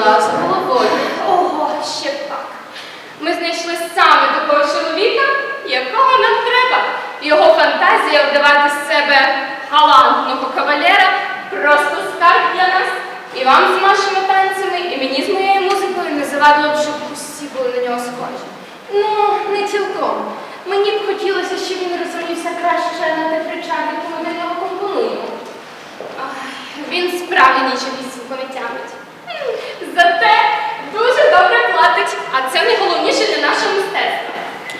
діла з головою. Ого, ще пак. Ми знайшли саме такого чоловіка, якого нам треба. Його фантазія вдавати з себе галантного кавалера просто скарб для нас. І вам з вашими танцями, і мені з моєю музикою не завадило б, щоб усі були на нього схожі. Ну, не цілком. Мені б хотілося, щоб він розумівся краще на тих речах, які ми для нього компонуємо. Він справді нічогісінько не тямить. М, Зате дуже добре платить, а це найголовніше для нашого мистецтва.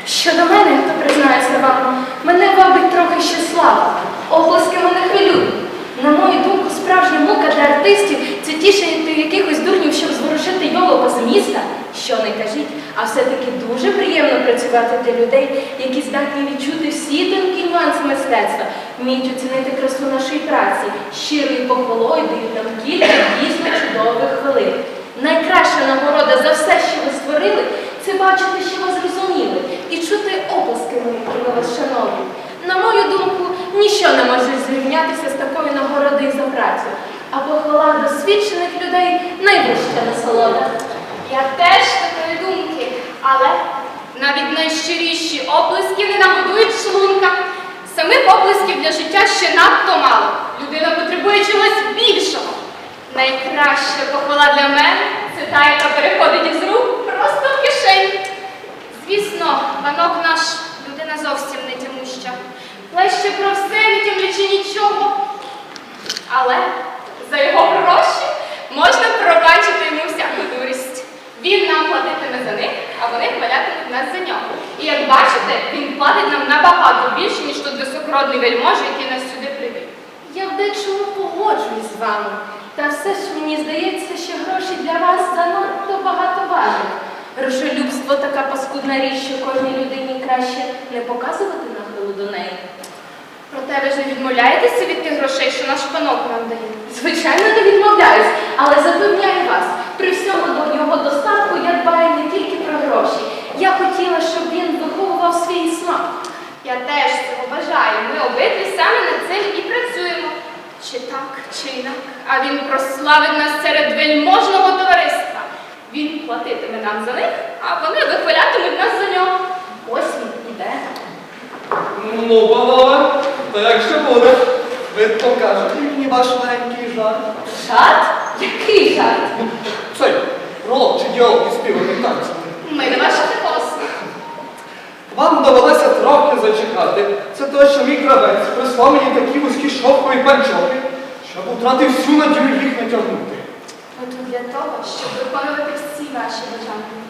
Щодо мене, то признаюся вам, мене вабить трохи ще слава. Оголоски мене хвилюють. На мою думку, справжня мука для артистів це тішити якихось дурнів, щоб зворушити йолопа з міста. Що не кажіть, а все-таки дуже приємно працювати для людей, які здатні відчути всі тонкі нюанси мистецтва, вміють оцінити красу нашої праці, щирою похвалою дають нам кілька дійсно чудових хвилин. Найкраща нагорода за все, що ви створили, це бачити, що вас зрозуміли, і чути оплески ми вас шановні. На мою думку, ніщо не може зрівнятися з такою нагородою за працю. А похвала досвідчених людей найвища насолода. Я теж такої думки, але навіть найщиріші оплески не нагодують шлунка. Самих оплесків для життя ще надто мало. Людина потребує чогось більшого. Найкраща похвала для мене це та, яка переходить із рук просто в кишень. Звісно, панок наш людина зовсім не тямуща. Плеще про все, не тямлячи нічого. Але за його гроші можна пробачити йому всяку дурість. Він нам платитиме за них, а вони хвалятимуть нас за нього. І як бачите, він платить нам набагато більше, ніж тут високородний вельможа, який нас сюди привів. Я в дечому погоджуюсь з вами. Та все ж мені здається, що гроші для вас занадто багато важать. Грошолюбство така паскудна річ, що кожній людині краще не показувати нахилу до неї. Проте ви ж не відмовляєтеся від тих грошей, що наш панок нам дає. Звичайно, не відмовляюсь, але запевняю вас, при всьому до його достатку я дбаю не тільки про гроші. Я хотіла, щоб він виховував свій смак. Я теж цього бажаю. Ми обидві саме над цим і працюємо. Чи так, чи інак. А він прославить нас серед вельможного товариства. Він платитиме нам за них, а вони вихвалятимуть нас за нього. Ось він іде. Ну, панове, то як ще буде? Ви покажете мені ваш маленький жарт. Жарт? Який жарт? Цей пролог чи діалог із співами танцями. Ми не ваші гості. Вам довелося трохи зачекати. Це те, що мій кравець прислав мені такі вузькі шовкові панчохи, щоб втратив всю надію їх натягнути. От для того, щоб виконувати всі ваші бажання.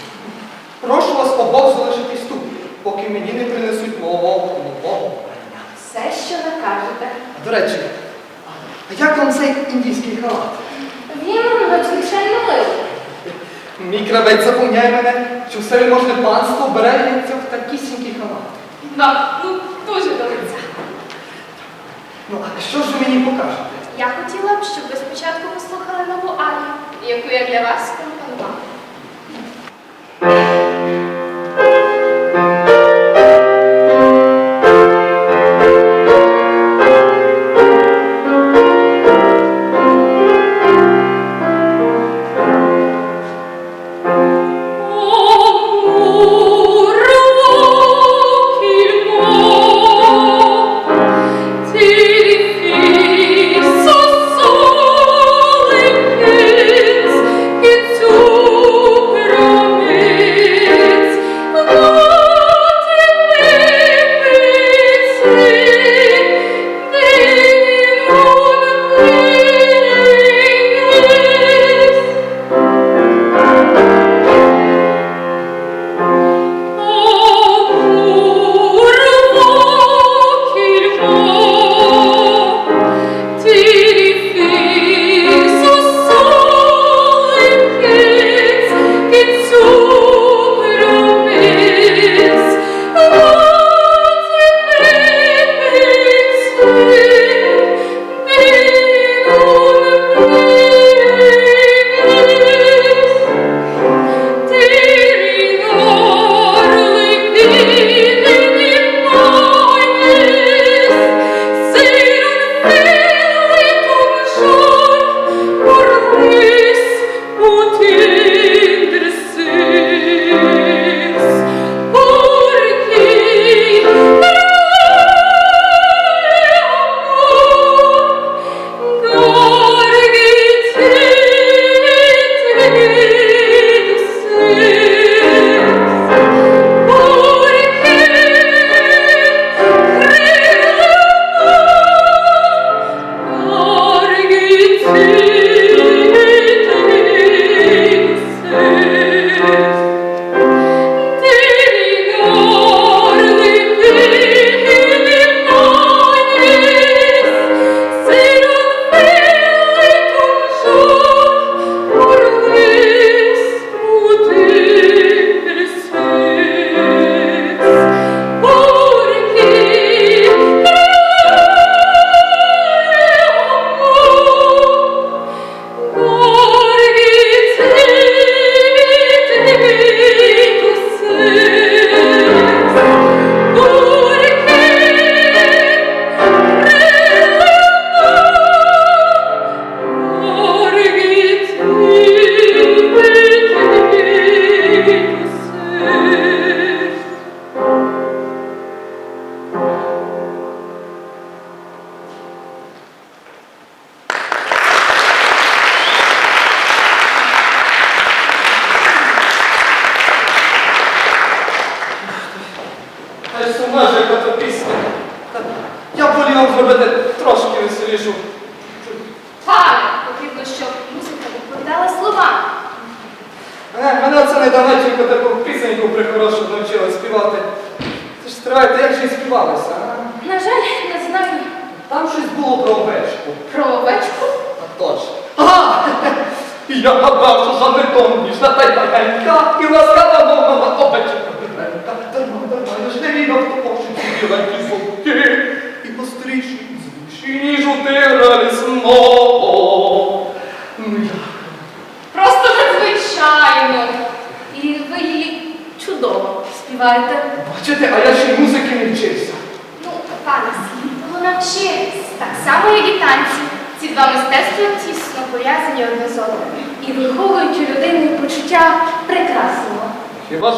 Прошу вас обох залишитись тут, поки мені не принесуть нового нового. Все, що накажете. А до речі, а як вам цей індійський халат? Він надзвичайно милий. Мій кравець запевняє мене, що все можне панство береться в такісінький халат. Да, ну, дуже до лиця. Ну, а що ж ви мені покажете? Я хотіла б, щоб ви спочатку послухали нову арію, яку я для вас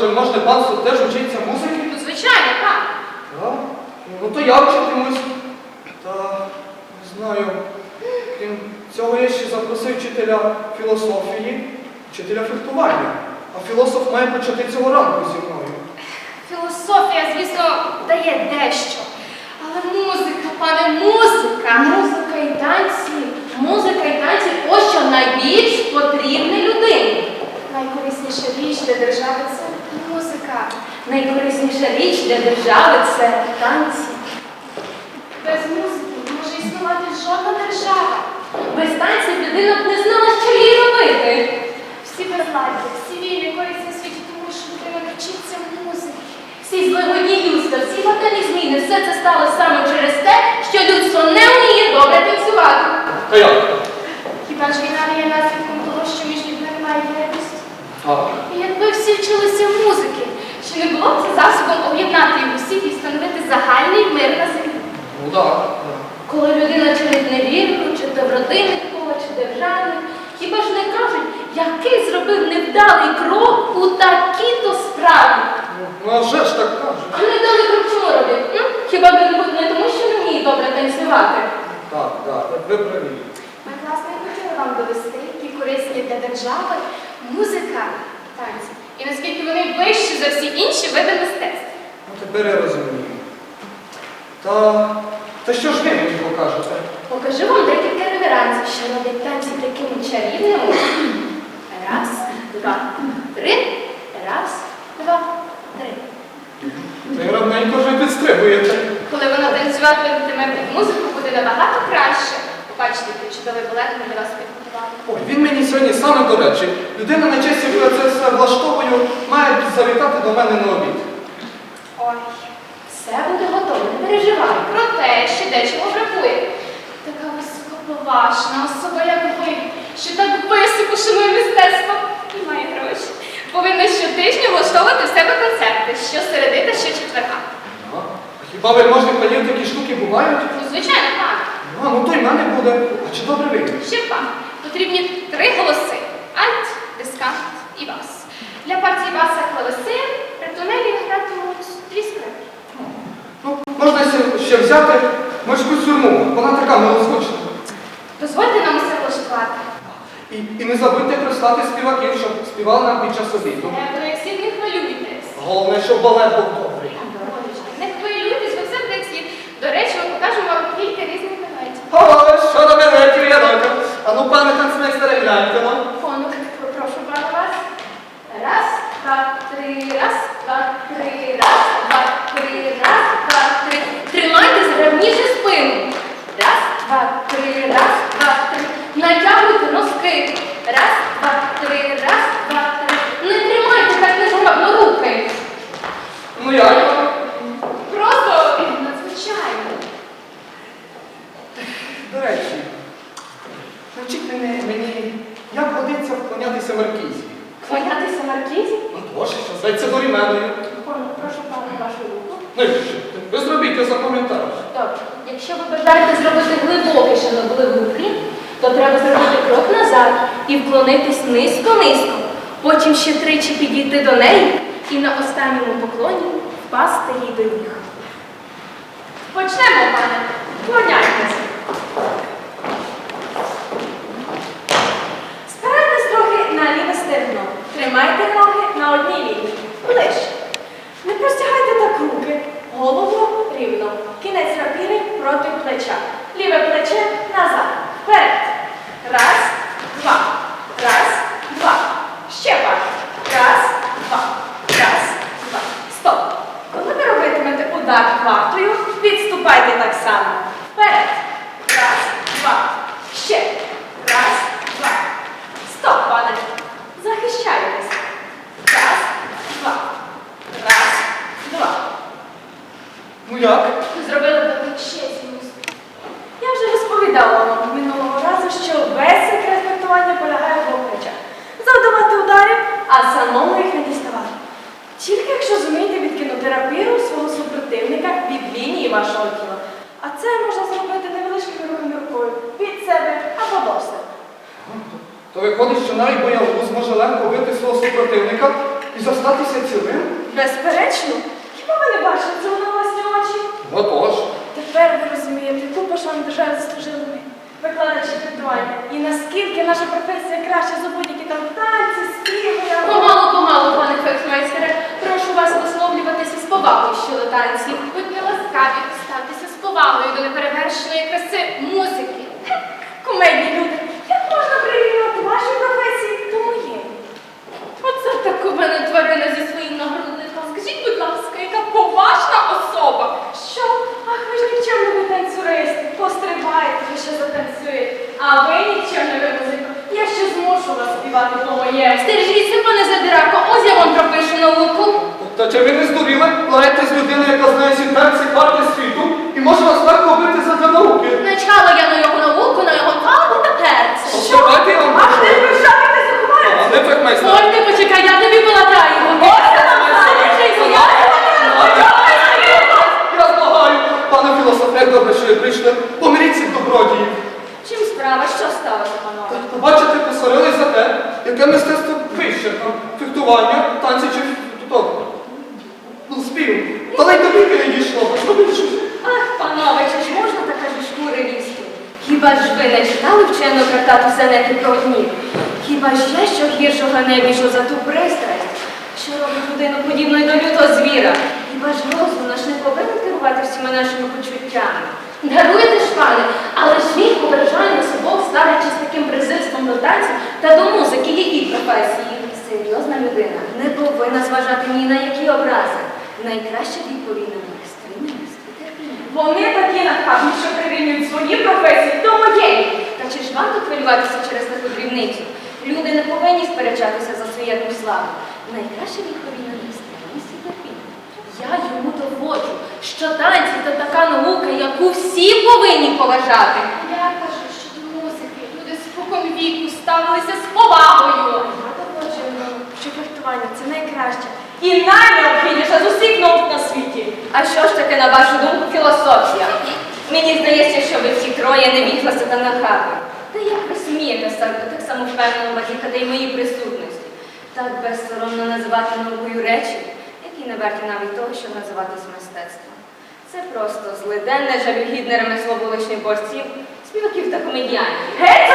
можна панство теж вчиться музики? Ну, звичайно, так. Так? Ну то я вчитимусь. Та не знаю. Крім цього я ще запросив вчителя філософії, вчителя фехтування. А філософ має почати цього ранку зі мною. Філософія, звісно, дає дещо. Але музика, пане, музика. Музика і танці, музика і танці ось що найбільш потрібне людині. Найкорисніша річ для держави це музика. Найкорисніша річ для держави це танці. Без музики не може існувати жодна держава. Без танців людина б не знала, що їй робити. Всі безладі, всі війни корисні в світі, тому що людина не вчиться музики. Всі злигодні людства, всі фатальні зміни, все це сталося саме через те, що людство не вміє добре танцювати. Та як? Хіба ж війна не є наслідком того, що між людьми немає єдності? Так. Всі вчилися музики, чи не було б це засобом об'єднати їх усіх і встановити загальний мир на землі? Ну так. Коли людина чинить невірку, чи добродинник кого, чи державник, хіба ж не кажуть, який зробив невдалий крок у такій-то справі? Ну а вже ж так кажуть. А невдалий крок чому робить? М? Хіба буде не тому, що не вміє добре танцювати? Так, так, ви праві. Ми, власне, хотіли вам довести, які корисні для держави музика, танці. І наскільки вони вищі за всі інші види мистецтв. Ну тепер я розумію. Та, та що ж ви мені покажете? Покажу вам декілька реверансів, що роблять танці такими чарівними. Раз, два, три. Раз, два, три. Ви равненько вже підстрибуєте. Коли вона танцюватиме під музику, буде набагато краще. Побачите, чудовий балет ми для вас підготували. Ой, він мені сьогодні саме до речі. Людина на честі, яка це все влаштовую, має завітати до мене на обід. Ой, Все буде готово, не переживай. проте ще дечого бракує. Така високоповажна особа, як ви, що так високо шанує мистецтво і має гроші. Повинна щотижня влаштовувати в себе концерти, щосереди та щочетверга. А хіба вельможних панів такі штуки бувають? Ну, звичайно, так. А, ну то й мене буде. А чи добре вийде? Ще пан. Потрібні три голоси: альт, дискант і бас. Для партії баса клавесин, при тунелі гратимуть дві скрипки. Ну, можна ще- взяти морську сюрму. Вона така милозвучна. Дозвольте нам усе влаштувати. І, і не забудьте прислати співаків, щоб співали нам під час обіду. Е, Ви як не хвилюйтесь. Головне, щоб балет був добрий. Не хвилюйтесь, ви все буде як слід. До речі, ми покажемо вам кілька різних елементів. О, що до мене, я дойду. А ну, пане танцмейстере, гляньте ну. Фону, прошу пана вас. Раз, два, три, раз, два, три, раз, два, три, раз, два, три. Тримайте зграбніше спину. Раз, два, три, раз, два, три. Натягуйте носки. Раз, два, три, раз, два, три. Не тримайте так незграбно руки. Ну як? Просто надзвичайно. До речі, навчіть мене, мені, як годиться вклонятися маркізі. Клонятися маркізі? Ну, то ж, що зветься доріменою. Фону, прошу пана вашу руку. Ну, і що? ви зробіть, я запам'ятаю. Добре. Якщо ви бажаєте зробити глибокий шанобливий уклін, то треба зробити крок назад і вклонитись низько-низько. Потім ще тричі підійти до неї і на останньому поклоні впасти їй до ніг. Почнемо, пане. Вклоняйтесь. Спирайтесь трохи на ліве стегно. Тримайте ноги на одній лінії. Ближче. Не простягайте так руки. Голову рівно. Кінець рапіри проти плеча. Ліве плече назад. Вперед. Раз, два. Раз, два. Ще пар. Раз, два. Раз, два. Стоп. Коли ви робитимете удар вартою, відступайте так само. Ударів, а самому їх не діставати. Тільки якщо зумієте відкинути рапіру свого супротивника від лінії вашого тіла. А це можна зробити невеличкими рухами рукою від себе або до себе. То виходить, що навіть боягуз може легко бити свого супротивника і зостатися цілим? Безперечно, хіба ви не бачите цього на власні очі? Отож. Тепер ви розумієте, яку пошану державі заслужили ми, викладачі фехтування. І наскільки наша професія краща за будь-які там танці, співи. або- Помалу, помалу, прошу вас висловлюватися з повагою щодо танців. Будьте ласкаві, ставтеся з повагою до неперевершеної краси музики. Кумедні люди, як можна прирівняти ваші професії до моєї? Оце так у мене тварина зі своїм нагрудником. Скажіть, будь ласка, яка поважна особа. Що? Ах, ви ж нікчемний танцюристи, пострибаєте, ви ще затанцюєте. А ви нікчемний ви Я вас співати по-моєму. Стережіться, пане Задирако, ось я вам пропишу науку. Та чи ви не здуріли? Лаєте з людини, яка знає всі перці карти світу і може вас легко бити за дві науки. Начхала я на його науку, на його каву та вам Ах, кажу. ти вишаєте А, заховаєте! не фехмейстер. Ой, ти почекай, я тобі полатаю. Я злагаю, пане філософе, як добре, що ви прийшли. Помиріть цих добродіїв. Чим справа? Що сталося, панове? Бачите, посварились яке мистецтво вище, фехтування, танці чи то, ну, спів. Та ледь до віки не дійшло? Ах, панове, чи ж можна така ж шкури лізти? Хіба ж ви не читали вчену трактату Сенеки про днів? Хіба я що гіршого не біжу за ту пристрасть, що робить людину подібною до лютого звіра? Хіба ж розум наш не повинен керувати всіма нашими почуттями? Даруйте ж, пане, але ж він ображає нас обох, ставлячись таким танців та до музики, які професії. Серйозна людина не повинна зважати ні на які образи. Найкраща відповідь на них стриманість і терпіння. Вони такі нахабні, що прирівнюють свої професії до моєї. Та чи ж варто хвилюватися через таку дрібницю? Люди не повинні сперечатися за своєму славу. Найкраща відповідь на них стриманість і терпіння. Я йому доводжу, що танці це така наука, яку всі повинні поважати. Я кажу, що до музики люди спокон віку ставилися з повагою. Що фехтування це найкраще і найнеобхідніше з усіх наук на світі. А що ж таке, на вашу думку, філософія? Мені здається, що ви всі троє не відгласи та нахаби. Та як ви смієте сам- так само самовпевнено базікати й моїй присутності? Так безсоромно називати наукою речі, які не варті навіть того, щоб називатись мистецтвом. Це просто злиденне жалюгідне ремесло вуличних борців, співаків та комедіантів. Геть,